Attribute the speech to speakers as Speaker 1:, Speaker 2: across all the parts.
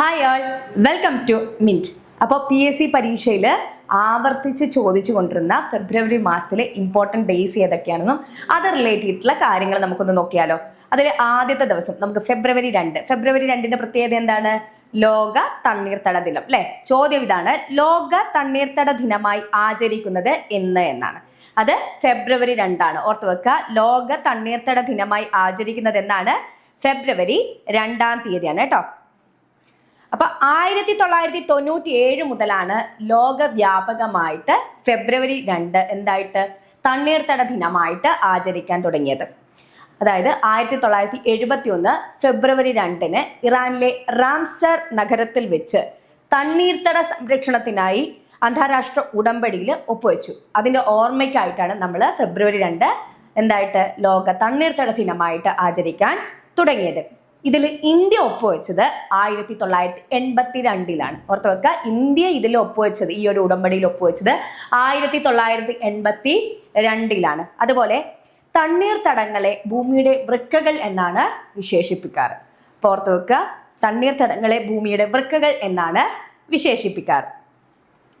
Speaker 1: Hi all welcome to mint അപ്പോൾ P S C പരീക്ഷയിൽ ആവർത്തിച്ച് ചോദിച്ചു കൊണ്ടിരുന്ന ഫെബ്രുവരി മാസത്തിലെ ഇമ്പോർട്ടന്റ് ഡേയ്സ് ഏതൊക്കെയാണെന്നും അത് റിലേറ്റ് ചെയ്തിട്ടുള്ള കാര്യങ്ങൾ നമുക്കൊന്ന് നോക്കിയാലോ. അതിൽ ആദ്യത്തെ ദിവസം നമുക്ക് ഫെബ്രുവരി രണ്ട്. ഫെബ്രുവരി രണ്ടിന്റെ പ്രത്യേകത എന്താണ്? ലോക തണ്ണീർത്തട ദിനം അല്ലേ? ചോദ്യം ഇതാണ്. ലോക തണ്ണീർത്തട ദിനമായി ആചരിക്കുന്നത് എന്ന് എന്നാണ്. അത് ഫെബ്രുവരി രണ്ടാണ്. ഓർത്ത് വെക്കുക ലോക തണ്ണീർത്തട ദിനമായി ആചരിക്കുന്നത് എന്നാണ് ഫെബ്രുവരി രണ്ടാം തീയതിയാണ് കേട്ടോ. അപ്പൊ ആയിരത്തി തൊള്ളായിരത്തി തൊണ്ണൂറ്റി ഏഴ് മുതലാണ് ലോകവ്യാപകമായിട്ട് ഫെബ്രുവരി രണ്ട് എന്തായിട്ട്? തണ്ണീർത്തട ദിനമായിട്ട് ആചരിക്കാൻ തുടങ്ങിയത്. അതായത് ആയിരത്തി തൊള്ളായിരത്തി എഴുപത്തി ഒന്ന് ഫെബ്രുവരി രണ്ടിന് ഇറാനിലെ റാംസർ നഗരത്തിൽ വെച്ച് തണ്ണീർത്തട സംരക്ഷണത്തിനായി അന്താരാഷ്ട്ര ഉടമ്പടിയിൽ ഒപ്പുവെച്ചു. അതിന്റെ ഓർമ്മയ്ക്കായിട്ടാണ് നമ്മൾ ഫെബ്രുവരി രണ്ട് എന്തായിട്ട്? ലോക തണ്ണീർത്തട ദിനമായിട്ട് ആചരിക്കാൻ തുടങ്ങിയത്. ഇതിൽ ഇന്ത്യ ഒപ്പുവെച്ചത് ആയിരത്തി തൊള്ളായിരത്തി എൺപത്തി രണ്ടിലാണ് ഓർത്ത് വെക്കുക ഇന്ത്യ ഇതിൽ ഒപ്പുവെച്ചത് ഈ ഒരു ഉടമ്പടിയിൽ ഒപ്പുവെച്ചത് ആയിരത്തി തൊള്ളായിരത്തി എൺപത്തി രണ്ടിലാണ് അതുപോലെ തണ്ണീർത്തടങ്ങളെ ഭൂമിയുടെ വൃക്കകൾ എന്നാണ് വിശേഷിപ്പിക്കാറ്. ഓർത്ത് വെക്കുക തണ്ണീർത്തടങ്ങളെ ഭൂമിയുടെ വൃക്കകൾ എന്നാണ് വിശേഷിപ്പിക്കാറ്.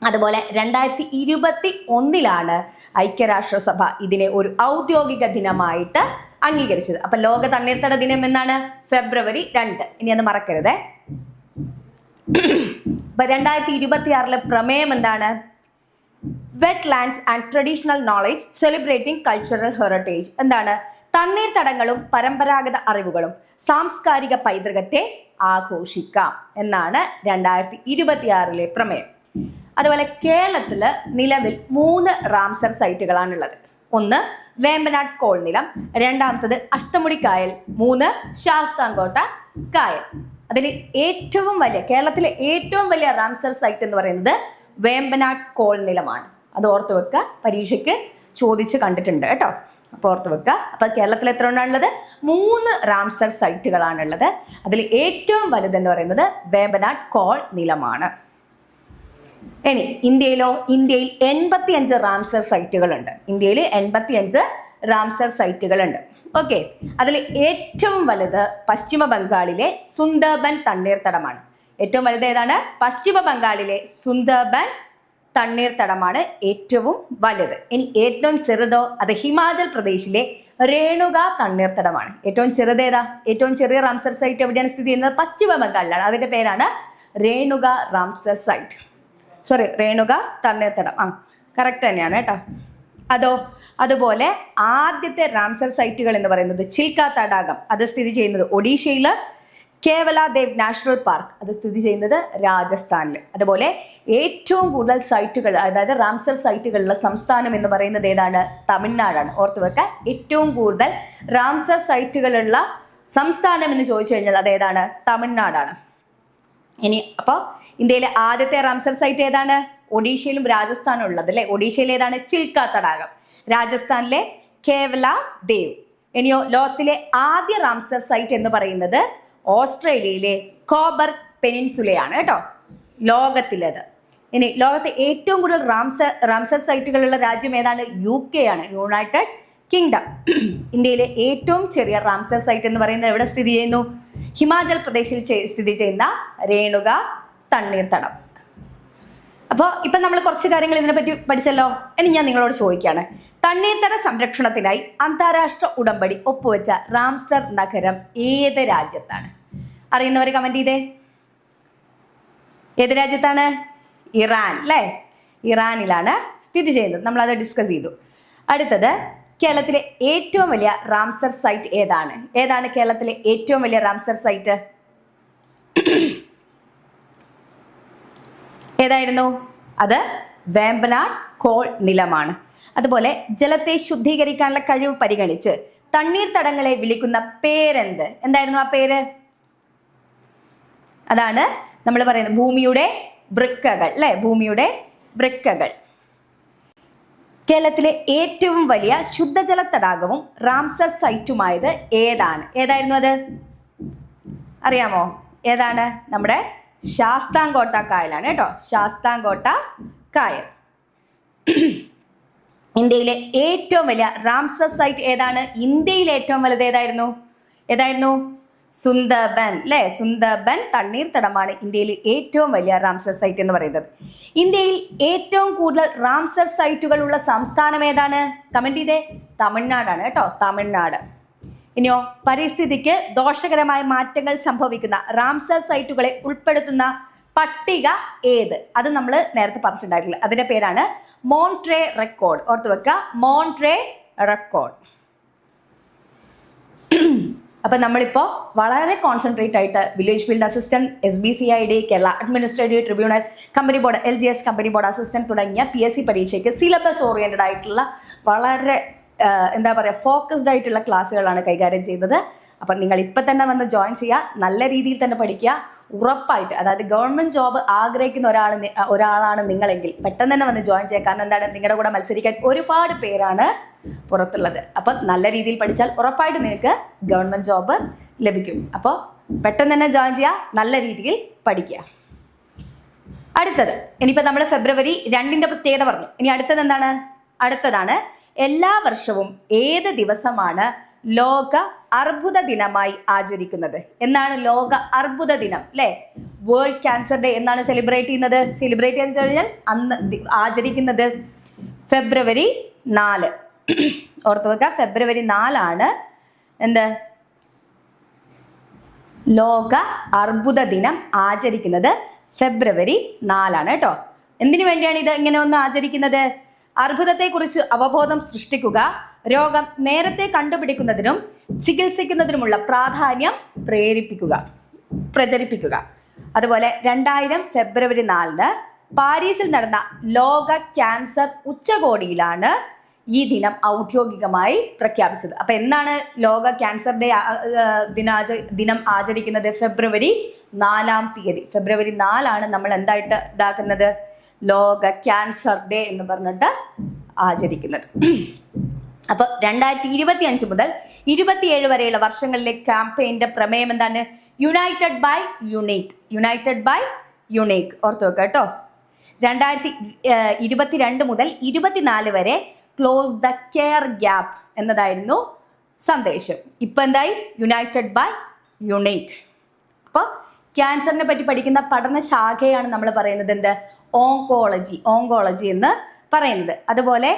Speaker 1: അതുപോലെ രണ്ടായിരത്തി ഇരുപത്തി ഒന്നിലാണ് ഐക്യരാഷ്ട്രസഭ ഇതിനെ ഒരു ഔദ്യോഗിക ദിനമായിട്ട് അംഗീകരിച്ചത്. അപ്പൊ ലോക തണ്ണീർത്തട ദിനം എന്നാണ്? ഫെബ്രുവരി രണ്ട്. ഇനി അത് മറക്കരുതേ. അപ്പൊ രണ്ടായിരത്തി ഇരുപത്തി ആറിലെ പ്രമേയം എന്താണ്? Wetlands and traditional knowledge celebrating cultural heritage എന്താണ്? തണ്ണീർത്തടങ്ങളും പരമ്പരാഗത അറിവുകളും സാംസ്കാരിക പൈതൃകത്തെ ആഘോഷിക്കാം എന്നാണ് രണ്ടായിരത്തി ഇരുപത്തിയാറിലെ പ്രമേയം. അതുപോലെ കേരളത്തിൽ നിലവിൽ മൂന്ന് റാംസർ സൈറ്റുകളാണുള്ളത്. ഒന്ന് വേമ്പനാട് കോൾനിലം. രണ്ടാമത്തത് അഷ്ടമുടി കായൽ. മൂന്ന് ശാസ്താംകോട്ട കായൽ. അതിൽ ഏറ്റവും വലിയ കേരളത്തിലെ ഏറ്റവും വലിയ റാംസർ സൈറ്റ് എന്ന് പറയുന്നത് വേമ്പനാട് കോൾനിലമാണ്. അത് ഓർത്ത് വെക്കുക പരീക്ഷയ്ക്ക് ചോദിച്ച് കണ്ടിട്ടുണ്ട് കേട്ടോ. അപ്പോൾ ഓർത്ത് വെക്കുക. അപ്പോൾ കേരളത്തിൽ എത്ര എണ്ണമാണുള്ളത് മൂന്ന് റാംസർ സൈറ്റുകളാണുള്ളത്. അതിൽ ഏറ്റവും വലുതെന്ന് പറയുന്നത് വേമ്പനാട് കോൾ നിലമാണ് ഇനി ഇന്ത്യയിലോ ഇന്ത്യയിൽ എൺപത്തി അഞ്ച് റാംസർ സൈറ്റുകളുണ്ട്. ഇന്ത്യയിൽ എൺപത്തി അഞ്ച് റാംസർ സൈറ്റുകളുണ്ട്. ഓക്കെ അതിൽ ഏറ്റവും വലുത് പശ്ചിമ ബംഗാളിലെ സുന്ദർബൻ തണ്ണീർത്തടമാണ്. ഏറ്റവും വലുത് ഏതാണ്? പശ്ചിമ ബംഗാളിലെ സുന്ദർബൻ തണ്ണീർത്തടമാണ് ഏറ്റവും വലുത്. ഇനി ഏറ്റവും ചെറുതോ അത് ഹിമാചൽ പ്രദേശിലെ രേണുക തണ്ണീർത്തടമാണ്. ഏറ്റവും ചെറുത് ഏതാ? ഏറ്റവും ചെറിയ റാംസർ സൈറ്റ് എവിടെയാണ് സ്ഥിതി ചെയ്യുന്നത്? പശ്ചിമ ബംഗാളിലാണ്. അതിന്റെ പേരാണ് Renuka Ramsar site. Sorry Renuka തണ്ണീർത്തടം ആ കറക്റ്റ് തന്നെയാണ് കേട്ടോ. അതോ അതുപോലെ ആദ്യത്തെ റാംസർ സൈറ്റുകൾ എന്ന് പറയുന്നത് ചിൽക്ക തടാകം അത് സ്ഥിതി ചെയ്യുന്നത് ഒഡീഷയിൽ കേവല ദേവ് നാഷണൽ പാർക്ക്. അത് സ്ഥിതി ചെയ്യുന്നത് രാജസ്ഥാനിൽ. അതുപോലെ ഏറ്റവും കൂടുതൽ സൈറ്റുകൾ അതായത് റാംസർ സൈറ്റുകളുള്ള സംസ്ഥാനം എന്ന് പറയുന്നത് ഏതാണ്? തമിഴ്നാടാണ്. ഓർത്തു വെക്കാൻ ഏറ്റവും കൂടുതൽ റാംസർ സൈറ്റുകളുള്ള സംസ്ഥാനം എന്ന് ചോദിച്ചു കഴിഞ്ഞാൽ അതേതാണ് തമിഴ്നാടാണ്. ഇനി അപ്പോൾ ഇന്ത്യയിലെ ആദ്യത്തെ റാംസർ സൈറ്റ് ഏതാണ്? ഒഡീഷയിലും രാജസ്ഥാനും ഉള്ളത് അല്ലേ? ഒഡീഷയിൽ ഏതാണ്? ചിൽക്ക തടാകം. രാജസ്ഥാനിലെ കേവല ദേവ്. ഇനിയോ ലോകത്തിലെ ആദ്യ റാംസർ സൈറ്റ് എന്ന് പറയുന്നത് ഓസ്ട്രേലിയയിലെ കോബർ പെനിൻസുലയാണ് കേട്ടോ. ലോകത്തിലത്. ഇനി ലോകത്തെ ഏറ്റവും കൂടുതൽ റാംസർ റാംസർ സൈറ്റുകളുള്ള രാജ്യം ഏതാണ്? യു കെ ആണ് യുണൈറ്റഡ് കിങ്ഡം. ഇന്ത്യയിലെ ഏറ്റവും ചെറിയ റാംസർ സൈറ്റ് എന്ന് പറയുന്നത് എവിടെ സ്ഥിതി ചെയ്യുന്നു? ഹിമാചൽ പ്രദേശിൽ സ്ഥിതി ചെയ്യുന്ന രേണുക തണ്ണീർത്തടം അപ്പോൾ ഇപ്പം നമ്മൾ കുറച്ച് കാര്യങ്ങൾ ഇതിനെപ്പറ്റി പഠിച്ചല്ലോ? ഇനി ഞാൻ നിങ്ങളോട് ചോദിക്കുകയാണ് തണ്ണീർത്തട സംരക്ഷണത്തിനായി അന്താരാഷ്ട്ര ഉടമ്പടി ഒപ്പുവെച്ച റാംസർ നഗരം ഏത് രാജ്യത്താണ്? അറിയുന്നവർ കമന്റ് ചെയ്തേ. ഏത് രാജ്യത്താണ്? ഇറാൻ അല്ലേ? ഇറാനിലാണ് സ്ഥിതി ചെയ്യുന്നത്. നമ്മൾ അത് ഡിസ്കസ് ചെയ്തു. അടുത്തത് കേരളത്തിലെ ഏറ്റവും വലിയ റാംസർ സൈറ്റ് ഏതാണ്? ഏതാണ് കേരളത്തിലെ ഏറ്റവും വലിയ റാംസർ സൈറ്റ് ഏതായിരുന്നു? അത് വേമ്പനാട് കോൾ നിലമാണ്. അതുപോലെ ജലത്തെ ശുദ്ധീകരിക്കാനുള്ള കഴിവ് പരിഗണിച്ച് തണ്ണീർത്തടങ്ങളെ വിളിക്കുന്ന പേരെന്ത്? എന്തായിരുന്നു ആ പേര്? അതാണ് നമ്മൾ പറയുന്നത് ഭൂമിയുടെ വൃക്കകൾ അല്ലെ? ഭൂമിയുടെ വൃക്കകൾ. കേരളത്തിലെ ഏറ്റവും വലിയ ശുദ്ധജല തടാകവും റാംസർ സൈറ്റുമായത് ഏതാണ്? ഏതായിരുന്നു അത്? അറിയാമോ? ഏതാണ്? നമ്മുടെ ശാസ്താംകോട്ട കായലാണ് കേട്ടോ. ശാസ്താംകോട്ട കായൽ. ഇന്ത്യയിലെ ഏറ്റവും വലിയ റാംസർ സൈറ്റ് ഏതാണ്? ഇന്ത്യയിലെ ഏറ്റവും വലുത് ഏതായിരുന്നു? ഏതായിരുന്നു? സുന്ദർബൻ അല്ലെ സുന്ദർബൻ തണ്ണീർത്തടമാണ് ഇന്ത്യയിലെ ഏറ്റവും വലിയ റാംസർ സൈറ്റ് എന്ന് പറയുന്നത്. ഇന്ത്യയിൽ ഏറ്റവും കൂടുതൽ റാംസർ സൈറ്റുകൾ ഉള്ള സംസ്ഥാനം ഏതാണ്? കമന്റ് ചെയ്തേ. തമിഴ്നാടാണ് കേട്ടോ തമിഴ്നാട്. ഇനിയോ പരിസ്ഥിതിക്ക് ദോഷകരമായ മാറ്റങ്ങൾ സംഭവിക്കുന്ന റാംസർ സൈറ്റുകളെ ഉൾപ്പെടുത്തുന്ന പട്ടിക ഏത്? അത് നമ്മൾ നേരത്തെ പറഞ്ഞിട്ടുണ്ടായിട്ടില്ല. അതിന്റെ പേരാണ് മോൺട്രേ റെക്കോർഡ്. ഓർത്ത് വെക്കുക മോൺട്രേ റെക്കോർഡ്. അപ്പൊ നമ്മളിപ്പോ വളരെ കോൺസെൻട്രേറ്റ് ആയിട്ട് village field assistant S B C I D Kerala administrative tribunal company board L G S company board assistant തുടങ്ങിയ പി എസ് സി പരീക്ഷയ്ക്ക് സിലബസ് ഓറിയന്റഡ് ആയിട്ടുള്ള വളരെ എന്താ പറയുക ഫോക്കസ്ഡ് ആയിട്ടുള്ള ക്ലാസ്സുകളാണ് കൈകാര്യം ചെയ്തത്. അപ്പം നിങ്ങൾ ഇപ്പം തന്നെ വന്ന് ജോയിൻ ചെയ്യുക നല്ല രീതിയിൽ തന്നെ പഠിക്കുക. ഉറപ്പായിട്ട് അതായത് ഗവൺമെന്റ് ജോബ് ആഗ്രഹിക്കുന്ന ഒരാൾ ഒരാളാണ് നിങ്ങളെങ്കിൽ പെട്ടെന്ന് തന്നെ വന്ന് ജോയിൻ ചെയ്യുക കാരണം എന്താണ്? നിങ്ങളുടെ കൂടെ മത്സരിക്കാൻ ഒരുപാട് പേരാണ് പുറത്തുള്ളത്. അപ്പം നല്ല രീതിയിൽ പഠിച്ചാൽ ഉറപ്പായിട്ട് നിങ്ങൾക്ക് ഗവൺമെന്റ് ജോബ് ലഭിക്കും. അപ്പോൾ പെട്ടെന്ന് തന്നെ ജോയിൻ ചെയ്യുക നല്ല രീതിയിൽ പഠിക്കുക. അടുത്തത് ഇനിയിപ്പോൾ നമ്മൾ ഫെബ്രുവരി രണ്ടിന്റെ പ്രത്യേകത പറഞ്ഞു. ഇനി അടുത്തത് എന്താണ്? അടുത്തതാണ് എല്ലാ വർഷവും ഏത് ദിവസമാണ് ലോക അർബുദ ദിനമായി ആചരിക്കുന്നത്. എന്നാണ് ലോക അർബുദ ദിനം അല്ലേ? വേൾഡ് ക്യാൻസർ ഡേ എന്നാണ് സെലിബ്രേറ്റ് ചെയ്യുന്നത്. സെലിബ്രേറ്റ് ചെയ്യാൻ കഴിഞ്ഞാൽ അന്ന് ആചരിക്കുന്നത് ഫെബ്രുവരി നാല്. ഓർത്ത് വെക്കുക ഫെബ്രുവരി നാലാണ് എന്ത്? ലോക അർബുദ ദിനം ആചരിക്കുന്നത് ഫെബ്രുവരി നാലാണ് കേട്ടോ. എന്തിനു വേണ്ടിയാണ് ഇത് ഇങ്ങനെ ഒന്ന് ആചരിക്കുന്നത്? അർബുദത്തെക്കുറിച്ച് അവബോധം സൃഷ്ടിക്കുക രോഗം നേരത്തെ കണ്ടുപിടിക്കുന്നതിനും ചികിത്സിക്കുന്നതിനുമുള്ള പ്രാധാന്യം പ്രേരിപ്പിക്കുക പ്രചരിപ്പിക്കുക. അതുപോലെ രണ്ടായിരം ഫെബ്രുവരി നാലിന് പാരീസിൽ നടന്ന ലോക ക്യാൻസർ ഉച്ചകോടിയിലാണ് ഈ ദിനം ഔദ്യോഗികമായി പ്രഖ്യാപിച്ചത്. അപ്പൊ എന്താണ് ലോക ക്യാൻസർ ഡേ ദിനാച ദിനം ആചരിക്കുന്നത് ഫെബ്രുവരി നാലാം തീയതി. ഫെബ്രുവരി നാലാണ് നമ്മൾ എന്തായിട്ട് ഇതാക്കുന്നത്? ലോക ക്യാൻസർ ഡേ എന്ന് പറഞ്ഞിട്ട് ആചരിക്കുന്നത്. അപ്പൊ രണ്ടായിരത്തി ഇരുപത്തി അഞ്ച് മുതൽ ഇരുപത്തിയേഴ് വരെയുള്ള വർഷങ്ങളിലെ ക്യാമ്പയിന്റെ പ്രമേയം എന്താണ്? United by unique united by unique ഓർത്ത് വെക്കുക കേട്ടോ. രണ്ടായിരത്തി ഇരുപത്തിരണ്ട് മുതൽ ഇരുപത്തിനാല് വരെ ക്ലോസ് ദ കെയർ ഗ്യാപ് എന്നതായിരുന്നു സന്ദേശം. ഇപ്പൊ എന്തായി? യുണൈറ്റഡ് ബൈ യുണീക്ക് അപ്പോൾ ക്യാൻസറിനെ പറ്റി പഠിക്കുന്ന പഠന ശാഖയാണ് നമ്മൾ പറയുന്നത് എന്ത്? ഓങ്കോളജി ഓങ്കോളജി എന്ന് പറയുന്നത്. അതുപോലെ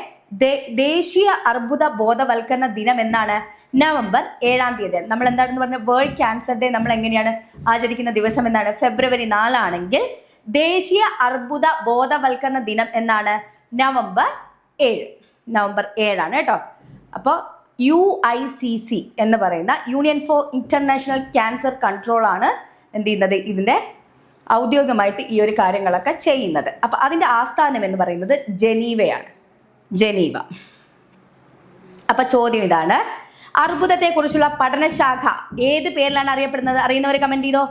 Speaker 1: ദേശീയ അർബുദ ബോധവൽക്കരണ ദിനം എന്നാണ് നവംബർ ഏഴാം തീയതി. നമ്മൾ എന്താണെന്ന് പറഞ്ഞാൽ വേൾഡ് ക്യാൻസർ ഡേ നമ്മൾ എങ്ങനെയാണ് ആചരിക്കുന്ന ദിവസം എന്നാണ് ഫെബ്രുവരി നാലാണെങ്കിൽ ദേശീയ അർബുദ ബോധവൽക്കരണ ദിനം എന്നാണ് നവംബർ ഏഴ്. നവംബർ ഏഴാണ് കേട്ടോ. അപ്പോൾ യു ഐ സി സി എന്ന് പറയുന്ന union for international cancer control ആണ് എന്ത് ചെയ്യുന്നത്? ഇതിന്റെ ഔദ്യോഗികമായിട്ട് ഈ ഒരു കാര്യങ്ങളൊക്കെ ചെയ്യുന്നത്. അപ്പോൾ അതിന്റെ ആസ്ഥാനം എന്ന് പറയുന്നത് ജനീവയാണ്. ജനീവ. അപ്പൊ ചോദ്യം ഇതാണ്. അർബുദത്തെക്കുറിച്ചുള്ള പഠനശാഖ ഏത് പേരിലാണ് അറിയപ്പെടുന്നത്? അറിയുന്നവർ കമന്റ് ചെയ്തോ?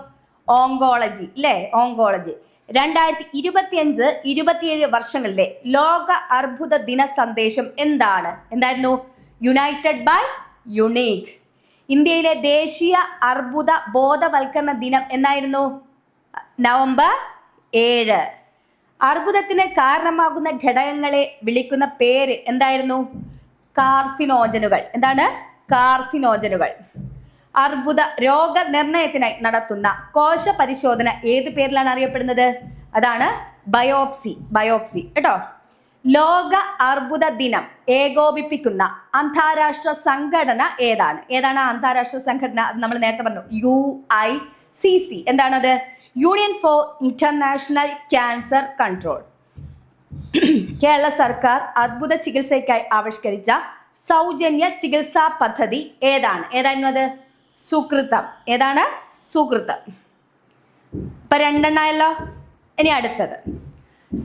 Speaker 1: ഓങ്കോളജി അല്ലേ ഓങ്കോളജി രണ്ടായിരത്തി ഇരുപത്തിയഞ്ച് ഇരുപത്തിയേഴ് വർഷങ്ങളിലെ ലോക അർബുദ ദിന സന്ദേശം എന്താണ്? എന്തായിരുന്നു? യുണൈറ്റഡ് ബൈ യുണീക് ഇന്ത്യയിലെ ദേശീയ അർബുദ ബോധവൽക്കരണ ദിനം എന്നായിരുന്നു? നവംബർ ഏഴ്. അർബുദത്തിന് കാരണമാകുന്ന ഘടകങ്ങളെ വിളിക്കുന്ന പേര് എന്തായിരുന്നു? കാർസിനോജനുകൾ. എന്താണ്? കാർസിനോജനുകൾ. അർബുദ രോഗ നിർണയത്തിനായി നടത്തുന്ന കോശ പരിശോധന ഏത് പേരിലാണ് അറിയപ്പെടുന്നത്? അതാണ് ബയോപ്സി ബയോപ്സി. കേട്ടോ? ലോക അർബുദ ദിനം ഏകോപിപ്പിക്കുന്ന അന്താരാഷ്ട്ര സംഘടന ഏതാണ്? ഏതാണ് അന്താരാഷ്ട്ര സംഘടന? അത് നമ്മൾ നേരത്തെ പറഞ്ഞു. U I C C. എന്താണത്? Union for international cancer control Kerala സർക്കാർ അത്ഭുത ചികിത്സയ്ക്കായി ആവിഷ്കരിച്ച സൗജന്യ ചികിത്സാ പദ്ധതി ഏതാണ്? ഏതായിരുന്നു അത്? സുകൃതം. ഏതാണ്? സുകൃതം. ഇപ്പൊ രണ്ടെണ്ണായല്ലോ. ഇനി അടുത്തത്.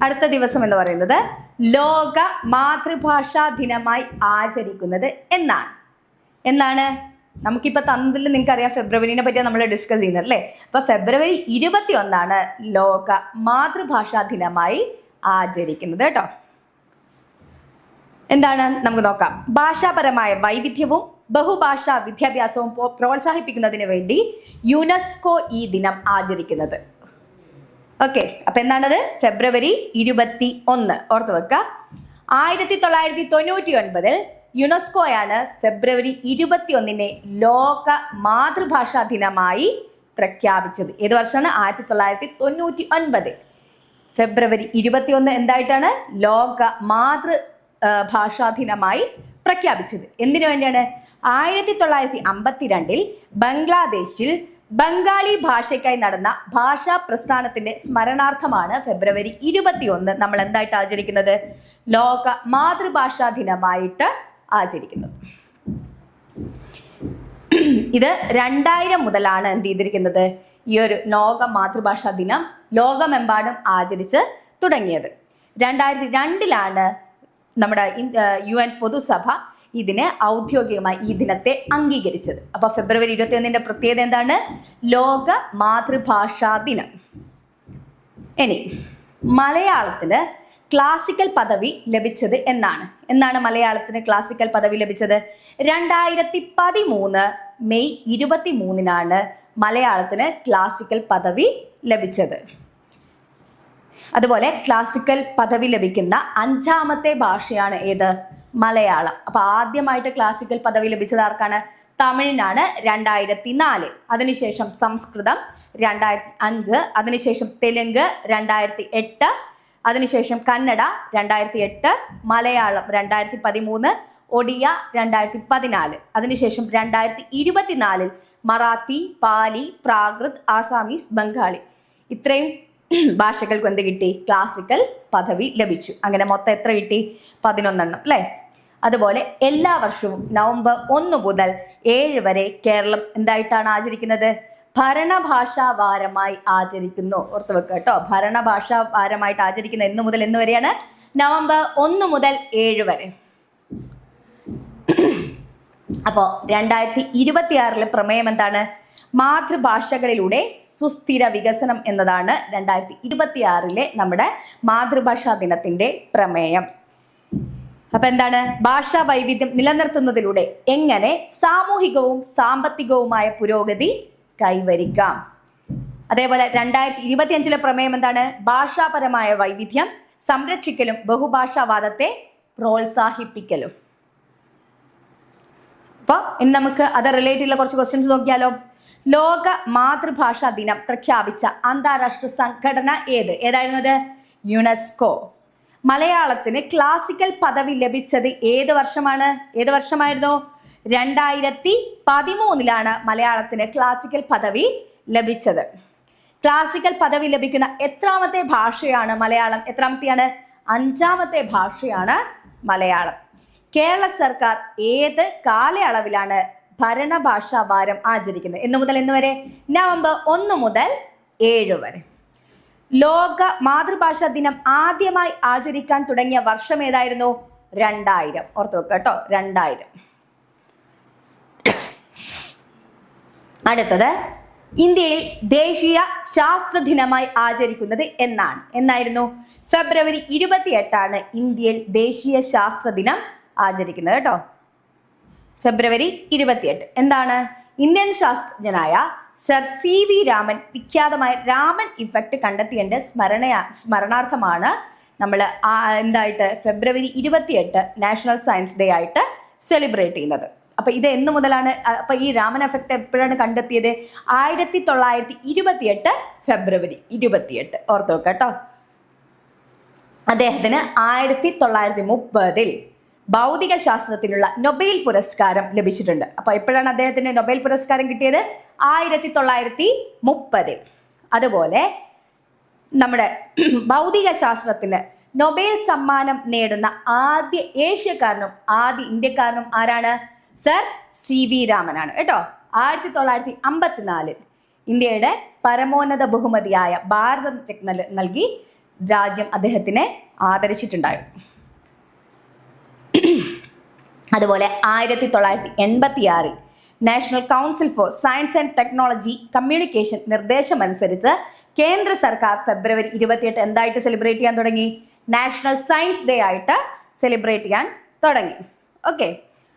Speaker 1: അടുത്ത ദിവസം എന്ന് പറയുന്നത് ലോക മാതൃഭാഷാ ദിനമായി ആചരിക്കുന്നത് എന്നാണ്. എന്നാണ് നമുക്കിപ്പോൾ തന്നതിൽ നിങ്ങൾക്ക് അറിയാം ഫെബ്രുവരിനെ പറ്റിയാണ് നമ്മൾ ഡിസ്കസ് ചെയ്യുന്നത് അല്ലേ? അപ്പോൾ ഫെബ്രുവരി ഇരുപത്തി ഒന്നാണ് ലോക മാതൃഭാഷാ ദിനമായി ആചരിക്കുന്നത് കേട്ടോ. എന്താണ്? നമുക്ക് നോക്കാം. ഭാഷാപരമായ വൈവിധ്യവും ബഹുഭാഷാ വിദ്യാഭ്യാസവും പ്രോ- പ്രോത്സാഹിപ്പിക്കുന്നതിന് വേണ്ടി യുനെസ്കോ ഈ ദിനം ആചരിക്കുന്നത്. ഓക്കെ അപ്പൊ എന്താണത്? ഫെബ്രുവരി ഇരുപത്തി ഒന്ന് ഓർത്ത് വെക്കുക ആയിരത്തി തൊള്ളായിരത്തി തൊണ്ണൂറ്റി ഒൻപതിൽ യുനെസ്കോയാണ് ഫെബ്രുവരി ഇരുപത്തിയൊന്നിനെ ലോക മാതൃഭാഷാ ദിനമായി പ്രഖ്യാപിച്ചത്. ഏത് വർഷമാണ്? ആയിരത്തി തൊള്ളായിരത്തി തൊണ്ണൂറ്റി ഒൻപത് ഫെബ്രുവരി ഇരുപത്തിയൊന്ന് എന്തായിട്ടാണ്? ലോക മാതൃ ഭാഷാ ദിനമായി പ്രഖ്യാപിച്ചത്. എന്തിനു വേണ്ടിയാണ്? ആയിരത്തി തൊള്ളായിരത്തി അമ്പത്തിരണ്ടിൽ ബംഗ്ലാദേശിൽ ബംഗാളി ഭാഷയ്ക്കായി നടന്ന ഭാഷാ പ്രസ്ഥാനത്തിന്റെ സ്മരണാർത്ഥമാണ് ഫെബ്രുവരി ഇരുപത്തിയൊന്ന് നമ്മൾ എന്തായിട്ട് ആചരിക്കുന്നത്? ലോക മാതൃഭാഷാ ദിനമായിട്ട് ആചരിക്കുന്നത്. ഇത് രണ്ടായിരം മുതലാണ് എന്ത് ചെയ്തിരിക്കുന്നത്? ഈ ഒരു ലോക മാതൃഭാഷാ ദിനം ലോകമെമ്പാടും ആചരിച്ച് തുടങ്ങിയത്. രണ്ടായിരത്തി രണ്ടിലാണ് നമ്മുടെ യു എൻ പൊതുസഭ ഇതിനെ ഔദ്യോഗികമായി ഈ ദിനത്തെ അംഗീകരിച്ചത്. അപ്പോൾ ഫെബ്രുവരി ഇരുപത്തിയൊന്നിന്റെ പ്രത്യേകത എന്താണ്? ലോക മാതൃഭാഷാ ദിനം. ഇനി മലയാളത്തിന് ക്ലാസിക്കൽ പദവി ലഭിച്ചത് എന്നാണ്. എന്നാണ് മലയാളത്തിന് ക്ലാസിക്കൽ പദവി ലഭിച്ചത്? രണ്ടായിരത്തി പതിമൂന്ന് മെയ് ഇരുപത്തി മൂന്നിനാണ് മലയാളത്തിന് ക്ലാസിക്കൽ പദവി ലഭിച്ചത്. അതുപോലെ ക്ലാസിക്കൽ പദവി ലഭിക്കുന്ന അഞ്ചാമത്തെ ഭാഷയാണ് ഏത്? മലയാളം. അപ്പൊ ആദ്യമായിട്ട് ക്ലാസിക്കൽ പദവി ലഭിച്ചത് ആർക്കാണ്? തമിഴിനാണ് രണ്ടായിരത്തി നാല് അതിനുശേഷം സംസ്കൃതം രണ്ടായിരത്തി അഞ്ച്. അതിനുശേഷം തെലുങ്ക് രണ്ടായിരത്തി എട്ട്. അതിനുശേഷം കന്നഡ രണ്ടായിരത്തി എട്ട് മലയാളം രണ്ടായിരത്തി പതിമൂന്ന് ഒഡിയ രണ്ടായിരത്തി പതിനാല് അതിനുശേഷം രണ്ടായിരത്തി ഇരുപത്തിനാലിൽ മറാത്തി പാലി പ്രാകൃത് ആസാമീസ് ബംഗാളി. ഇത്രയും ഭാഷകൾക്ക് എന്ത് കിട്ടി? ക്ലാസിക്കൽ പദവി ലഭിച്ചു. അങ്ങനെ മൊത്തം എത്ര കിട്ടി? പതിനൊന്നെണ്ണം അല്ലേ? അതുപോലെ എല്ലാ വർഷവും നവംബർ ഒന്ന് മുതൽ ഏഴ് വരെ കേരളം എന്തായിട്ടാണ് ആചരിക്കുന്നത്? ഭരണഭാഷാ വാരമായി ആചരിക്കുന്നു. ഓർത്ത് വെക്കുക കേട്ടോ ഭരണഭാഷാ വാരമായിട്ട് ആചരിക്കുന്ന എന്ന് മുതൽ എന്ന് വരെയാണ് നവംബർ ഒന്ന് മുതൽ ഏഴ് വരെ. അപ്പോൾ രണ്ടായിരത്തി ഇരുപത്തിയാറിലെ പ്രമേയം എന്താണ്? മാതൃഭാഷകളിലൂടെ സുസ്ഥിര വികസനം എന്നതാണ് രണ്ടായിരത്തി ഇരുപത്തിയാറിലെ നമ്മുടെ മാതൃഭാഷാ ദിനത്തിന്റെ പ്രമേയം. അപ്പൊ എന്താണ്? ഭാഷാ വൈവിധ്യം നിലനിർത്തുന്നതിലൂടെ എങ്ങനെ സാമൂഹികവും സാമ്പത്തികവുമായ പുരോഗതി കൈവരിക്കാം. അതേപോലെ രണ്ടായിരത്തി ഇരുപത്തി അഞ്ചിലെ പ്രമേയം എന്താണ്? ഭാഷാപരമായ വൈവിധ്യം സംരക്ഷിക്കലും ബഹുഭാഷാവാദത്തെ പ്രോത്സാഹിപ്പിക്കലും. അപ്പോൾ ഇനി നമുക്ക് അത് റിലേറ്റ് ചെയ്തുള്ള കുറച്ച് ക്വസ്റ്റ്യൻസ് നോക്കിയാലോ. ലോക മാതൃഭാഷാ ദിനം പ്രഖ്യാപിച്ച അന്താരാഷ്ട്ര സംഘടന ഏത്? ഏതായിരുന്നത്? യുനെസ്കോ. മലയാളത്തിന് ക്ലാസിക്കൽ പദവി ലഭിച്ചത് ഏത് വർഷമാണ്? ഏത് വർഷമായിരുന്നു? രണ്ടായിരത്തി പതിമൂന്നിലാണ് മലയാളത്തിന് ക്ലാസിക്കൽ പദവി ലഭിച്ചത്. ക്ലാസിക്കൽ പദവി ലഭിക്കുന്ന എത്രാമത്തെ ഭാഷയാണ് മലയാളം? എത്രാമത്തെയാണ് അഞ്ചാമത്തെ ഭാഷയാണ് മലയാളം. കേരള സർക്കാർ ഏത് കാലയളവിലാണ് ഭരണഭാഷാ വാരം ആചരിക്കുന്നത്? എന്നു മുതൽ എന്ന് വരെ? നവംബർ ഒന്ന് മുതൽ ഏഴ് വരെ. ലോക മാതൃഭാഷാ ദിനം ആദ്യമായി ആചരിക്കാൻ തുടങ്ങിയ വർഷം ഏതായിരുന്നു? രണ്ടായിരം. ഓർത്തു വെക്കുക കേട്ടോ. രണ്ടായിരം. അടുത്തത് ഇന്ത്യയിൽ ദേശീയ ശാസ്ത്ര ദിനമായി ആചരിക്കുന്നത് എന്നാണ്. എന്നായിരുന്നു? ഫെബ്രുവരി ഇരുപത്തി എട്ടാണ് ഇന്ത്യയിൽ ദേശീയ ശാസ്ത്ര ദിനം ആചരിക്കുന്നത് കേട്ടോ. ഫെബ്രുവരി ഇരുപത്തിയെട്ട്. എന്താണ്? ഇന്ത്യൻ ശാസ്ത്രജ്ഞനായ സർ സി വി രാമൻ വിഖ്യാതമായ രാമൻ ഇഫക്റ്റ് കണ്ടെത്തിയതിന്റെ സ്മരണ സ്മരണാർത്ഥമാണ് നമ്മൾ എന്തായിട്ട് ഫെബ്രുവരി ഇരുപത്തിയെട്ട് നാഷണൽ സയൻസ് ഡേ ആയിട്ട് സെലിബ്രേറ്റ് ചെയ്യുന്നത്. അപ്പൊ ഇത് എന്ന് മുതലാണ് അപ്പൊ ഈ രാമൻ എഫക്റ്റ് എപ്പോഴാണ് കണ്ടെത്തിയത്? ആയിരത്തി തൊള്ളായിരത്തി ഇരുപത്തിയെട്ട് ഫെബ്രുവരി ഇരുപത്തിയെട്ട്. ഓർത്ത് വെക്കുക കേട്ടോ. അദ്ദേഹത്തിന് ആയിരത്തി തൊള്ളായിരത്തി മുപ്പതിൽ ഭൗതിക ശാസ്ത്രത്തിനുള്ള നൊബേൽ പുരസ്കാരം ലഭിച്ചിട്ടുണ്ട്. അപ്പൊ എപ്പോഴാണ് അദ്ദേഹത്തിന് നൊബേൽ പുരസ്കാരം കിട്ടിയത്? ആയിരത്തി തൊള്ളായിരത്തി മുപ്പതിൽ അതുപോലെ നമ്മുടെ ഭൗതിക ശാസ്ത്രത്തിന് നൊബേൽ സമ്മാനം നേടുന്ന ആദ്യ ഏഷ്യക്കാരനും ആദ്യ ഇന്ത്യക്കാരനും ആരാണ്? സർ സി വി രാമനാണ് കേട്ടോ. ആയിരത്തി തൊള്ളായിരത്തി അമ്പത്തിനാലിൽ ഇന്ത്യയുടെ പരമോന്നത ബഹുമതിയായ ഭാരത രത്ന നൽകി രാജ്യം അദ്ദേഹത്തിനെ ആദരിച്ചിട്ടുണ്ടായിരുന്നു. അതുപോലെ ആയിരത്തി തൊള്ളായിരത്തി എൺപത്തിയാറിൽ national council for science and technology communication നിർദ്ദേശമനുസരിച്ച് കേന്ദ്ര സർക്കാർ ഫെബ്രുവരി ഇരുപത്തിയെട്ട് എന്തായിട്ട് സെലിബ്രേറ്റ് ചെയ്യാൻ തുടങ്ങി? നാഷണൽ സയൻസ് ഡേ ആയിട്ട് സെലിബ്രേറ്റ് ചെയ്യാൻ തുടങ്ങി. ഓക്കെ.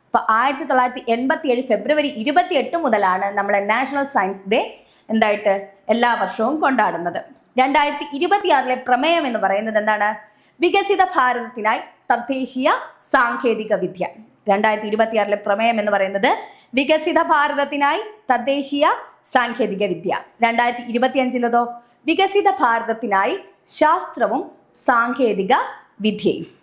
Speaker 1: അപ്പോൾ ആയിരത്തി തൊള്ളായിരത്തി എൺപത്തി ഏഴ് ഫെബ്രുവരി ഇരുപത്തി എട്ട് മുതലാണ് നമ്മളെ നാഷണൽ സയൻസ് ഡേ എന്തായിട്ട് എല്ലാ വർഷവും കൊണ്ടാടുന്നത്. രണ്ടായിരത്തി ഇരുപത്തിയാറിലെ പ്രമേയം എന്ന് പറയുന്നത് എന്താണ്? വികസിത ഭാരതത്തിനായി തദ്ദേശീയ സാങ്കേതിക വിദ്യ. രണ്ടായിരത്തി ഇരുപത്തിയാറിലെ പ്രമേയം എന്ന് പറയുന്നത് വികസിത ഭാരതത്തിനായി തദ്ദേശീയ സാങ്കേതിക വിദ്യ. രണ്ടായിരത്തി ഇരുപത്തിയഞ്ചിലതോ വികസിത ഭാരതത്തിനായി ശാസ്ത്രവും സാങ്കേതിക വിദ്യയും.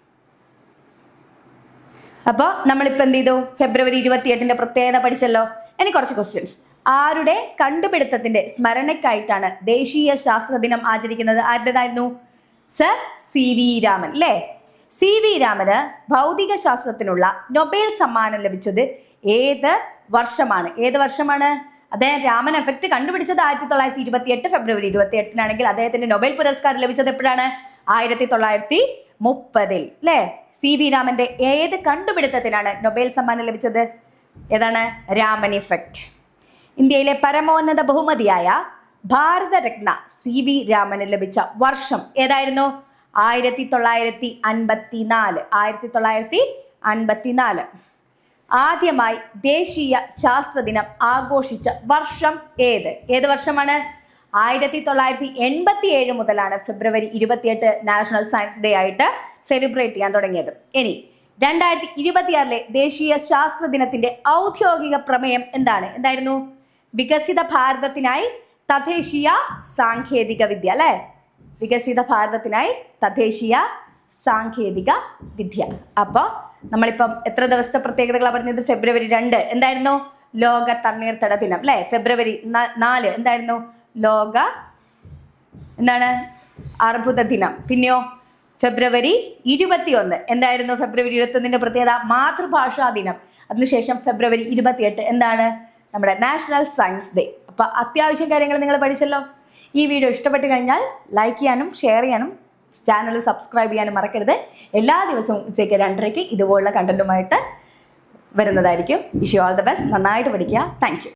Speaker 1: അപ്പോൾ നമ്മളിപ്പോൾ എന്ത് ചെയ്തു? ഫെബ്രുവരി ഇരുപത്തിയെട്ടിന്റെ പ്രത്യേകത പഠിച്ചല്ലോ. ഇനി കുറച്ച് ക്വസ്റ്റ്യൻസ് ആരുടെ കണ്ടുപിടുത്തത്തിന്റെ സ്മരണയ്ക്കായിട്ടാണ് ദേശീയ ശാസ്ത്ര ദിനം ആചരിക്കുന്നത്? ആരുടേതായിരുന്നു? സർ സി വി രാമൻ അല്ലേ സി വി രാമന് ഭൗതിക ശാസ്ത്രത്തിനുള്ള നൊബേൽ സമ്മാനം ലഭിച്ചത് ഏത് വർഷമാണ്? ഏത് വർഷമാണ്? അദ്ദേഹം രാമൻ എഫക്ട് കണ്ടുപിടിച്ചത് ആയിരത്തി തൊള്ളായിരത്തി ഇരുപത്തി എട്ട് ഫെബ്രുവരി ഇരുപത്തി എട്ടിനാണെങ്കിൽ അദ്ദേഹത്തിന്റെ നൊബേൽ പുരസ്കാരം ലഭിച്ചത് എപ്പോഴാണ്? ആയിരത്തി തൊള്ളായിരത്തി മുപ്പതിൽ അല്ലേ സി വി രാമന്റെ ഏത് കണ്ടുപിടുത്തത്തിനാണ് നൊബേൽ സമ്മാനം ലഭിച്ചത്? ഏതാണ്? രാമൻ ഇഫക്റ്റ്. ഇന്ത്യയിലെ പരമോന്നത ബഹുമതിയായ ഭാരതരത്ന സി വി രാമന് ലഭിച്ച വർഷം ഏതായിരുന്നു? ആയിരത്തി തൊള്ളായിരത്തി അൻപത്തി നാല് ആയിരത്തി തൊള്ളായിരത്തി അൻപത്തിനാല് ആദ്യമായി ദേശീയ ശാസ്ത്രദിനം ആഘോഷിച്ച വർഷം ഏത്? ഏത് വർഷമാണ്? ആയിരത്തി തൊള്ളായിരത്തി എൺപത്തി ഏഴ് മുതലാണ് ഫെബ്രുവരി ഇരുപത്തിയെട്ട് നാഷണൽ സയൻസ് ഡേ ആയിട്ട് സെലിബ്രേറ്റ് ചെയ്യാൻ തുടങ്ങിയത്. ഇനി രണ്ടായിരത്തി ഇരുപത്തിയാറിലെ ദേശീയ ശാസ്ത്ര ദിനത്തിന്റെ ഔദ്യോഗിക പ്രമേയം എന്താണ്? എന്തായിരുന്നു? വികസിത ഭാരതത്തിനായി തദ്ദേശീയ സാങ്കേതിക വിദ്യ അല്ലെ? വികസിത ഭാരതത്തിനായി തദ്ദേശീയ സാങ്കേതിക വിദ്യ. അപ്പോൾ നമ്മളിപ്പം എത്ര ദിവസത്തെ പ്രത്യേകതകളാണ് പറഞ്ഞത്? ഫെബ്രുവരി രണ്ട്. എന്തായിരുന്നു? ലോക തണ്ണീർത്തട ദിനം അല്ലേ? ഫെബ്രുവരി നാല്. എന്തായിരുന്നു? ലോക. എന്താണ്? അർബുദ ദിനം. പിന്നെയോ? ഫെബ്രുവരി ഇരുപത്തിയൊന്ന്. എന്തായിരുന്നു ഫെബ്രുവരി ഇരുപത്തൊന്നിന്റെ പ്രത്യേകത? മാതൃഭാഷാ ദിനം. അതിനുശേഷം ഫെബ്രുവരി ഇരുപത്തിയെട്ട്. എന്താണ്? നമ്മുടെ നാഷണൽ സയൻസ് ഡേ. അപ്പൊ അത്യാവശ്യം കാര്യങ്ങൾ നിങ്ങൾ പഠിച്ചല്ലോ. ഈ വീഡിയോ ഇഷ്ടപ്പെട്ട് കഴിഞ്ഞാൽ ലൈക്ക് ചെയ്യാനും ഷെയർ ചെയ്യാനും ചാനൽ സബ്സ്ക്രൈബ് ചെയ്യാനും മറക്കരുത്. എല്ലാ ദിവസവും ഉച്ചയ്ക്ക് രണ്ടരയ്ക്ക് ഇതുപോലുള്ള കണ്ടന്റുമായിട്ട് വരുന്നതായിരിക്കും. Wish all the best. നന്നായിട്ട് പഠിക്കുക. താങ്ക്